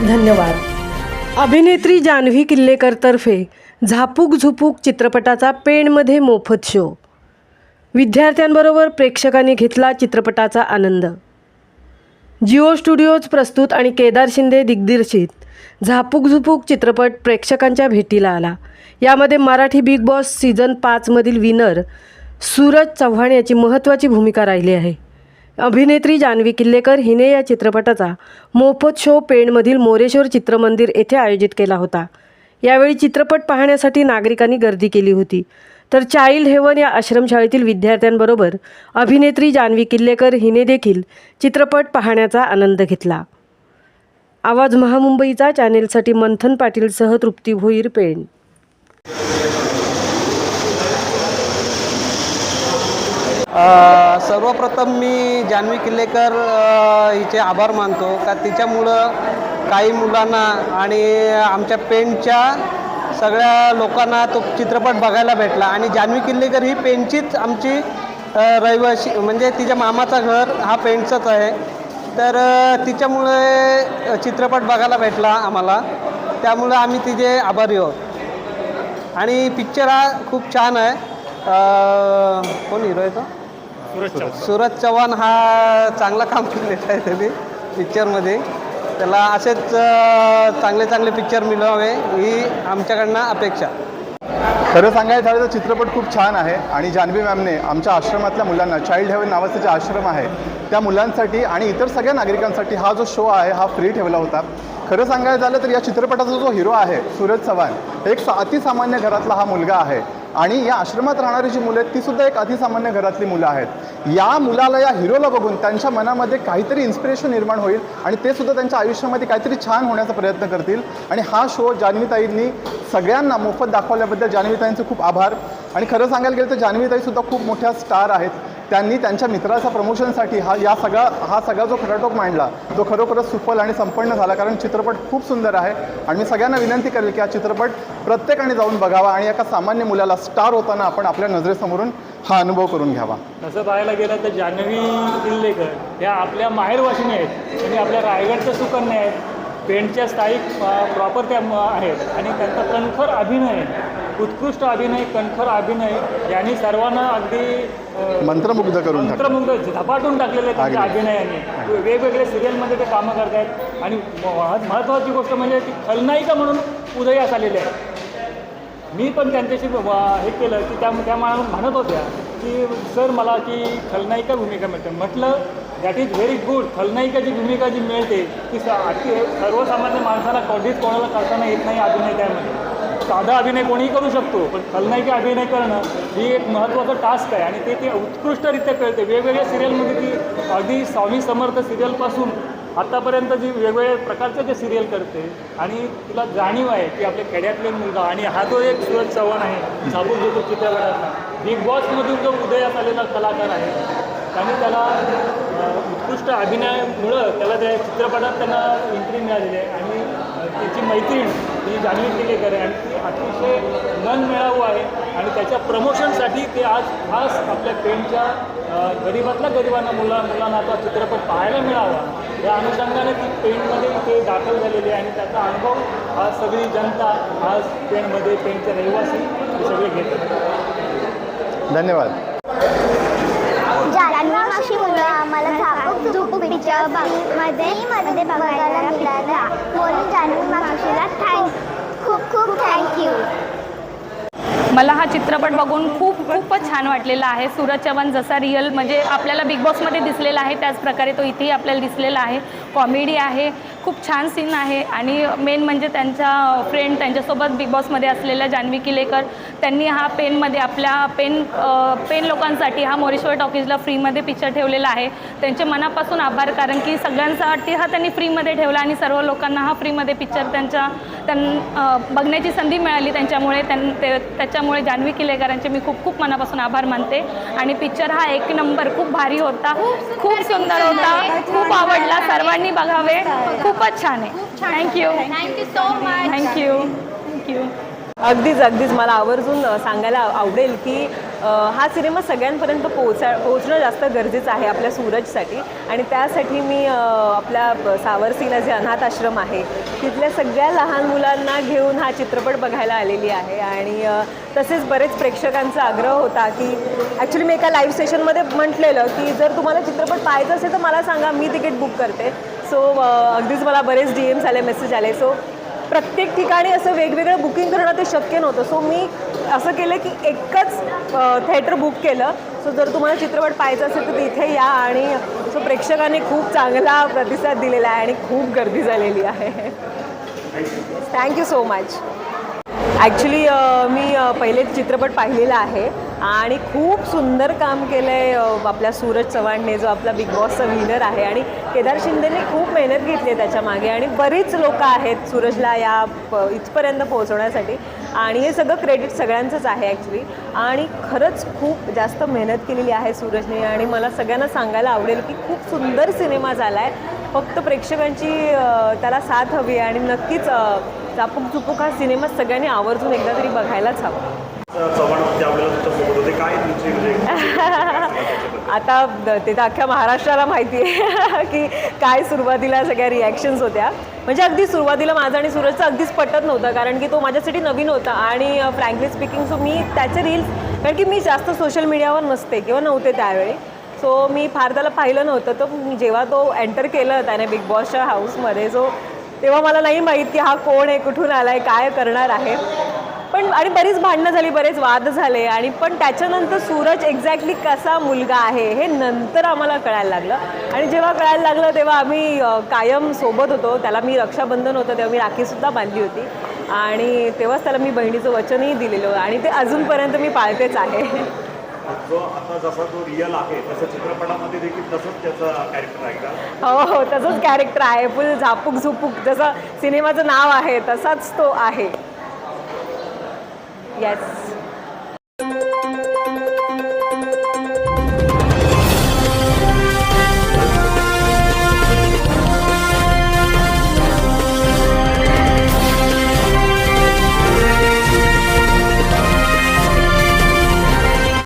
धन्यवाद. अभिनेत्री जान्हवी किल्लेकरतर्फे झापूक झुपूक चित्रपटाचा पेणमध्ये मोफत शो. विद्यार्थ्यांबरोबर प्रेक्षकांनी घेतला चित्रपटाचा आनंद. जिओ स्टुडिओज प्रस्तुत आणि केदार शिंदे दिग्दर्शित झापूक झुपूक चित्रपट प्रेक्षकांच्या भेटीला आला. यामध्ये मराठी बिग बॉस सीझन पाचमधील विनर सूरज चव्हाण याची महत्त्वाची भूमिका राहिली आहे. अभिनेत्री जान्हवी किल्लेकर हिने या चित्रपटाचा मोफत शो पेणमधील मोरेश्वर चित्रमंदिर येथे आयोजित केला होता. यावेळी चित्रपट पाहण्यासाठी नागरिकांनी गर्दी केली होती. तर चाइल्ड हेवन या आश्रमशाळेतील विद्यार्थ्यांबरोबर अभिनेत्री जान्हवी किल्लेकर हिने देखील चित्रपट पाहण्याचा आनंद घेतला. आवाज महामुंबईचा चॅनेलसाठी मंथन पाटीलसह तृप्ती भोईर पेण. सर्वप्रथम मी जान्हवी किल्लेकर हिचे आभार मानतो. का तिच्यामुळं काही मुलांना आणि आमच्या पेनच्या सगळ्या लोकांना तो चित्रपट बघायला भेटला. आणि जान्हवी किल्लेकर ही पेनचीच आमची रहिवाशी म्हणजे तिच्या मामाचं घर हा पेंटचंच आहे. तर तिच्यामुळे चित्रपट बघायला भेटला आम्हाला. त्यामुळं आम्ही तिचे आभारी आहोत. आणि पिक्चर हा खूप छान आहे. कोण हिरो आहे तो? सूरज चव्हाण. हा चांगला काम केलेलं आहे त्यांनी पिक्चरमध्ये त्याला असेच चांगले चांगले पिक्चर मिळावे ही आमच्याकडनं अपेक्षा. खरं सांगायचं झालं तर चित्रपट खूप छान आहे आणि जान्हवी मॅमने आमच्या आश्रमातल्या मुलांना चाइल्ड हेवन नावाचा जे आश्रम आहे त्या मुलांसाठी आणि इतर सगळ्या नागरिकांसाठी हा जो शो आहे हा फ्री ठेवला होता. खरं सांगायचं झालं तर या चित्रपटाचा जो हिरो आहे सूरज चव्हाण एक सा- अतिसामान्य घरातला हा मुलगा आहे. आणि या आश्रमात राहणारी जी मुलं आहेत ती सुद्धा एक अतिसामान्य घरातली मुलं आहेत. या मुलाला या हिरोला बघून त्यांच्या मनामध्ये काहीतरी इन्स्पिरेशन निर्माण होईल आणि ते सुद्धा त्यांच्या आयुष्यामध्ये काहीतरी छान होण्याचा प्रयत्न करतील. आणि हा शो जान्हवीताईंनी सगळ्यांना मोफत दाखवल्याबद्दल जान्हवीताईंचे खूप आभार. आणि खरं सांगायला गेलं तर जान्हवीताई सुद्धा खूप मोठ्या स्टार आहेत. त्यांनी त्यांच्या मित्राच्या प्रमोशनसाठी हा या सगळा हा सगळा जो खटाटोप मांडला तो खरोखरच सुफल आणि संपन्न झाला कारण चित्रपट खूप सुंदर आहे. आणि मी सगळ्यांना विनंती करेल की हा चित्रपट प्रत्येकाने जाऊन बघावा आणि एका सामान्य मुलाला स्टार होताना आपण आपल्या नजरेसमोरून हा अनुभव करून घ्यावा. तसं पाहायला गेलं तर जान्हवी किल्लेकर ह्या आपल्या माहेरवाशिनी आहेत. आणि आपल्या रायगडच्या सुकन्या आहेत. पेंटच्या स्थायिक प्रॉपर त्या आहेत. आणि त्यांचा कणखर अभिनय उत्कृष्ट अभिनय कणखर अभिनय यांनी सर्वांना अगदी मंत्रमुग्ध करून. मंत्रमुग्ध झपाटून टाकलेले आहे त्यांच्या. अभिनयाने. वेगवेगळे सिरियलमध्ये ते कामं करतायत. आणि म- महत्त्वाची गोष्ट म्हणजे ती खलनायिका म्हणून उदयास आलेली आहे मी पण त्यांच्याशी हे केलं की त्या त्या मला म्हणत होत्या की सर मला की खलनायिका भूमिका मिळते. म्हटलं दॅट इज व्हेरी गुड खलनायिकाची भूमिका जी मिळते ती सर्वसामान्य माणसाला कधीच कोणाला करताना येत नाही अभिनय त्यामध्ये. साधा अभिनय कोणीही करू शकतो पण खलनायकी अभिनय करणं ही एक महत्त्वाचं टास्क आहे आणि ते ते उत्कृष्टरित्या कळते. वेगवेगळ्या सिरियलमध्ये ती अगदी स्वामी समर्थ सिरियलपासून आत्तापर्यंत जी वेगवेगळ्या प्रकारचे ते सिरियल करते आणि तिला जाणीव आहे की आपल्या खेड्यातले मुलगा आणि हा जो एक सूरज चव्हाण आहे झाबूक जो चित्रपटातला बिग बॉसमधून जो उदयात आलेला कलाकार आहे त्याने त्याला उत्कृष्ट अभिनयामुळं त्याला त्या चित्रपटात त्यांना एंट्री मिळालेली आहे आणि त्याची मैत्रीण ही जान्हवी केलेकर आहे. आणि ती अतिशय मन मिळावू आहे. आणि त्याच्या प्रमोशनसाठी ते आज खास आपल्या पेनच्या गरीबातल्या गरिबांना मुला मुलांना आता चित्रपट पाहायला मिळावा. या अनुषंगाने ती पेंटमध्ये ते दाखल झालेली आहे. आणि त्याचा अनुभव आज सगळी जनता आज पेणमध्ये पेणचे रहिवासी हे सगळे घेत धन्यवाद जान्हवी मावशी मुलं आम्हाला झापूक झुपूकमध्ये बघायला मिळाला. म्हणून मावशीला थँक खूप खूप थँक्यू मला हा चित्रपट बघून खूप खूपच छान वाटलेला आहे. सूरज चव्हाण जसा रिअल म्हणजे आपल्याला बिग बॉसमध्ये दिसलेला आहे त्याचप्रकारे तो इथेही आपल्याला दिसलेला आहे. कॉमेडी आहे. खूप छान सीन आहे आणि मेन म्हणजे त्यांचा फ्रेंड त्यांच्यासोबत बिग बॉसमध्ये असलेल्या जान्हवी किलेकर त्यांनी हा पेनमध्ये आपल्या पेन पेन लोकांसाठी हा मोरेश्वर टॉकीजला फ्रीमध्ये पिक्चर ठेवलेला आहे. त्यांचे मनापासून आभार कारण की सगळ्यांसाठी हा त्यांनी फ्रीमध्ये ठेवला आणि सर्व लोकांना हा फ्रीमध्ये पिक्चर त्यांच्या त्यां बघण्याची संधी मिळाली त्यांच्यामुळे त्यां ते त्याच्यामुळे जान्हवी किलेकरांचे मी खूप खूप मनापासून आभार मानते. आणि पिक्चर हा एक नंबर खूप भारी होता खूप सुंदर होता खूप आवडला सर्वांनी बघावे खूप खूपच छान आहे. Thank you thank you so much thank you thank you अगदीच अगदीच. मला आवर्जून सांगायला आवडेल की हा सिनेमा सगळ्यांपर्यंत पोहोचा पोहोचणं जास्त गरजेचं आहे आपल्या सूरजसाठी. आणि त्यासाठी मी आपल्या सावरसीला जे अनाथ आश्रम आहे तिथल्या सगळ्या लहान मुलांना घेऊन हा चित्रपट बघायला आलेली आहे. आणि तसेच बरेच प्रेक्षकांचा आग्रह होता की ॲक्च्युली मी एका लाईव्ह सेशनमध्ये म्हटलेलं की जर तुम्हाला चित्रपट पाहायचं असेल तर मला सांगा मी तिकीट बुक करते. सो uh, अगदीच मला बरेच डी एम्स आले मेसेज आले. सो प्रत्येक ठिकाणी असं वेगवेगळं बुकिंग करणं ते शक्य नव्हतं. सो मी असं केलं की एकच थिएटर बुक केलं. सो जर तुम्हाला चित्रपट पाहायचा असेल तर तिथे या आणि सो प्रेक्षकांनी खूप चांगला प्रतिसाद दिलेला आहे आणि खूप गर्दी झालेली आहे. Thank you so much actually मी पहिले चित्रपट पाहिलेला आहे. आणि खूप सुंदर काम केलं आहे आपल्या सूरज चव्हाणने जो आपला बिग बॉसचा विनर आहे. आणि केदार शिंदेने खूप मेहनत घेतली आहे त्याच्यामागे आणि बरीच लोक आहेत सूरजला या प- इथपर्यंत पोहोचवण्यासाठी. आणि हे सगळं क्रेडिट सगळ्यांचंच आहे ॲक्च्युली आणि खरंच खूप जास्त मेहनत केलेली आहे सूरजने. आणि मला सगळ्यांना सांगायला आवडेल की खूप सुंदर सिनेमा झाला आहे फक्त प्रेक्षकांची त्याला साथ हवी आहे. आणि नक्कीच चापूक चुपूक हा सिनेमा सगळ्यांनी आवर्जून एकदा तरी बघायलाच हवा. चव्हाण म्हणजे आपल्याला तुमच्यासोबत होते. काय तुमची आता ते तर अख्ख्या महाराष्ट्राला माहिती आहे की काय सुरुवातीला सगळ्या रिॲक्शन्स होत्या. म्हणजे अगदी सुरुवातीला माझं आणि सूरजचं अगदीच पटत नव्हतं कारण की तो माझ्यासाठी नवीन होता. आणि फ्रँकली स्पीकिंग सो मी त्याचे रील्स कारण की मी जास्त सोशल मीडियावर नसते किंवा नव्हते त्यावेळी. सो मी फार त्याला पाहिलं नव्हतं. तर जेव्हा तो एंटर केलं त्याने बिग बॉसच्या हाऊसमध्ये सो तेव्हा मला नाही माहीत की हा कोण आहे कुठून आला आहे काय करणार आहे. पण आणि बरीच भांडणं झाली बरेच वाद झाले आणि पण त्याच्यानंतर सूरज एक्झॅक्टली कसा मुलगा आहे हे नंतर आम्हाला कळायला लागलं. आणि जेव्हा कळायला लागलं तेव्हा आम्ही कायम सोबत होतो. त्याला मी रक्षाबंधन होतं तेव्हा मी राखीसुद्धा बांधली होती. आणि तेव्हाच त्याला मी बहिणीचं वचनही दिलेलं आणि ते अजूनपर्यंत मी पाळतेच आहे. जो आता जसा तो रिअल आहे तसं चित्रपटामध्ये देखील तसंच त्याचा कॅरेक्टर आहे का? हो हो तसंच कॅरेक्टर आहे. फुल झापूक झुपूक जसं सिनेमाचं नाव आहे तसाच तो आहे. Yes.